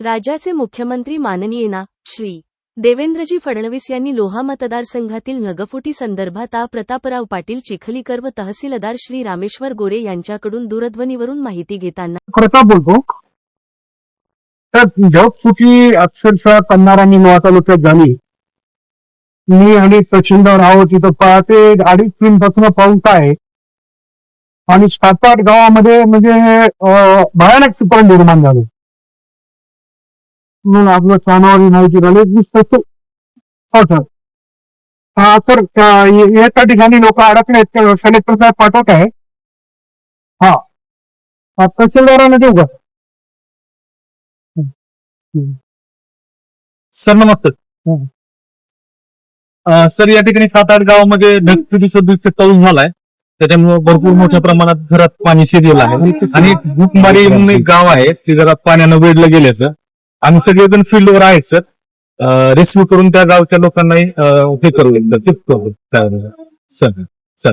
राज्याचे मुख्यमंत्री माननीय ना श्री. देवेंद्रजी फडणवीस यांनी लोहा मतदारसंघातील नगफुटी संदर्भात आ. प्रतापराव पाटील चिखलीकर व तहसीलदार श्री. रामेश्वर गोरे यांच्याकडून दूरध्वनीवरून माहिती घेताना प्रताप बोलतो. तर ढगफुटी अक्षरशः कन्नार आणि लोहा तालुक्यात झाली. मी आणि तहसीलदार आहोत तिथं पाहते अडीच तीन पासून पाऊस आहे. आणि सात आठ गावामध्ये म्हणजे अं, भयानक चित्र निर्माण झालं. म्हणून आपलं कानावर माहिती झाली नुसतं हो सर हा तर एका ठिकाणी लोक अडकले आहेत कलेक्टर साहेब पाठवत आहे. हा. तहसीलदारांना देऊ का? सर नमस्कार सर या ठिकाणी सात आठ गावामध्ये ढगफुटी सदृश्य पाऊस झालाय. त्याच्यामुळे भरपूर मोठ्या प्रमाणात घरात पाणी शिरलेलं आहे. आणि भूकमारी म्हणून एक गाव आहे ते जरा पाण्यानं वेढलं गेले सर आम्ही सगळेजण फील्डवर आहेत सर रेस्क्यू करून त्या गावच्या लोकांनाही हे करू एकदा शिफ्ट करू. त्या- सर सर